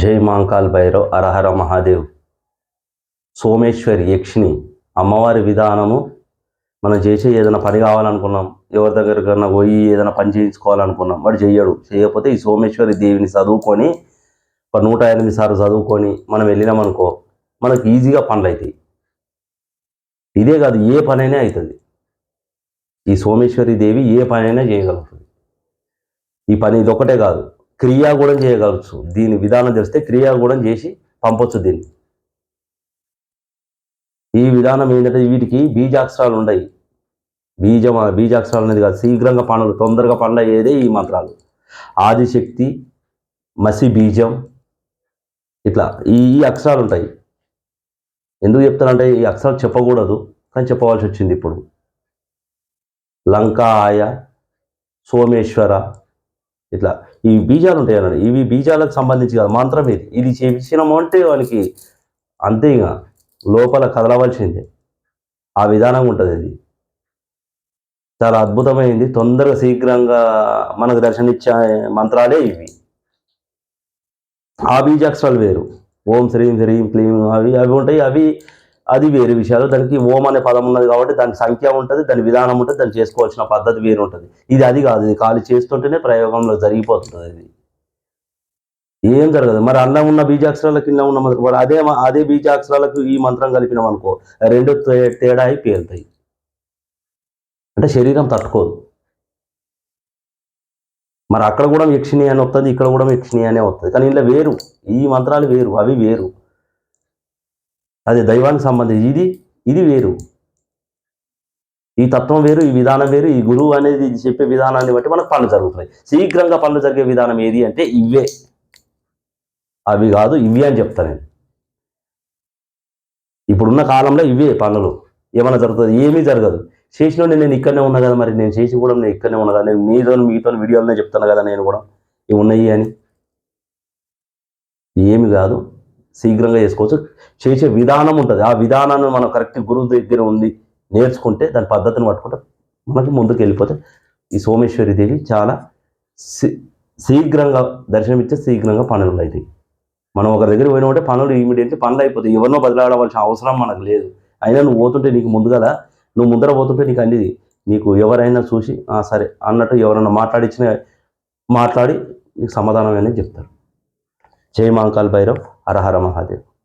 జై మాంకాల్ భైరవ్ అరహర మహాదేవ్. సోమేశ్వరి యక్షిణి అమ్మవారి విధానము మనం చేసే ఏదైనా పని కావాలనుకున్నాం ఎవరి దగ్గరకన్నా పోయి ఏదైనా పని చేయించుకోవాలనుకున్నాం వాడు చెయ్యడు. చేయకపోతే ఈ సోమేశ్వరి దేవిని చదువుకొని ఒక నూట ఎనిమిది సార్లు చదువుకొని మనం వెళ్ళినామనుకో మనకు ఈజీగా పనులు అవుతాయి ఇదే కాదు ఏ పనైనా అవుతుంది ఈ సోమేశ్వరి దేవి ఏ పనైనా చేయగలుగుతుంది. ఈ పని ఇదొకటే కాదు. క్రియా కూడా చేయగలచ్చు దీని విధానం తెలిస్తే క్రియా కూడా చేసి పంపొచ్చు దీన్ని. ఈ విధానం ఏంటంటే వీటికి బీజాక్షరాలు ఉన్నాయి బీజం బీజాక్షరాలు అనేది కాదు శీఘ్రంగా పనులు తొందరగా పనులు ఈ మంత్రాలు. ఆదిశక్తి మసి బీజం ఇట్లా ఈ ఈ అక్షరాలు ఉంటాయి. ఎందుకు చెప్తానంటే ఈ అక్షరాలు చెప్పకూడదు కానీ చెప్పవలసి వచ్చింది ఇప్పుడు. లంకాయ సోమేశ్వర ఇట్లా ఈ బీజాలు ఉంటాయి అన్నాడు ఇవి బీజాలకు సంబంధించి కాదు మంత్రం ఇది. ఇది చేసినాము అంటే వానికి అంతే ఇక లోపల కదలవలసిందే. ఆ విధానం ఉంటుంది ఇది చాలా అద్భుతమైంది. తొందరగా శీఘ్రంగా మనకు దర్శనమిచ్చే మంత్రాలే ఇవి. ఆ బీజాక్షరాలు వేరు. ఓం శ్రీం శ్రీం క్లీం అవి అవి ఉంటాయి. అవి అది వేరే విషయాలు. దానికి ఓం అనే పదం ఉన్నది కాబట్టి దాని సంఖ్య ఉంటుంది దాని విధానం ఉంటుంది దాన్ని చేసుకోవాల్సిన పద్ధతి వేరు ఉంటుంది. ఇది అది కాదు ఇది ఖాళీ చేస్తుంటేనే ప్రయోగంలో జరిగిపోతుంది ఇది ఏం జరగదు. మరి అన్నం ఉన్న బీజాక్షరాల కింద ఉన్న మంత్రం కూడా అదే అదే బీజాక్షరాలకు ఈ మంత్రం కలిపినాం అనుకో రెండు తేడా అయి పేలుతాయి. అంటే శరీరం తట్టుకోదు. మరి అక్కడ కూడా యక్షిణి అని వస్తుంది ఇక్కడ కూడా యక్షిణి అనే వస్తుంది కానీ ఇంట్లో వేరు. ఈ మంత్రాలు వేరు అవి వేరు. అది దైవానికి సంబంధించి. ఇది ఇది వేరు. ఈ తత్వం వేరు ఈ విధానం వేరు ఈ గురువు అనేది ఇది చెప్పే విధానాన్ని బట్టి మనకు పనులు జరుగుతున్నాయి. శీఘ్రంగా పనులు జరిగే విధానం ఏది అంటే ఇవే. అవి కాదు ఇవి అని చెప్తా నేను. ఇప్పుడున్న కాలంలో ఇవే పనులు. ఏమైనా జరుగుతుంది? ఏమీ జరగదు. చేసిన నేను ఇక్కడనే ఉన్నా కదా మరి నేను చేసి కూడా నేను ఇక్కడనే ఉన్నా కదా నేను మీతో మీతో వీడియోలోనే చెప్తాను కదా నేను కూడా. ఇవి ఉన్నాయి అని. ఏమి కాదు. శీఘ్రంగా చేసుకోవచ్చు. చేసే విధానం ఉంటుంది. ఆ విధానాన్ని మనం కరెక్ట్ గురువు దగ్గర ఉంది నేర్చుకుంటే దాని పద్ధతిని పట్టుకుంటే మనకి ముందుకు వెళ్ళిపోతే ఈ సోమేశ్వరి దేవి చాలా శీ- శీఘ్రంగా దర్శనమిచ్చే శీఘ్రంగా పనులు అవుతాయి మనం ఒక దగ్గర పోయినామంటే పనులు ఇమీడియట్లీ పనులు అయిపోతాయి. ఎవరినో బదిలాడవలసిన అవసరం మనకు లేదు. అయినా నువ్వు పోతుంటే నీకు ముందుగల నువ్వు ముందర పోతుంటే నీకు అన్ని నీకు ఎవరైనా చూసి సరే అన్నట్టు ఎవరైనా మాట్లాడించిన మాట్లాడి నీకు సమాధానం అనేది చెప్తారు. జై మాంకాల్ భైరవ్. అరహర మహాదేవ్.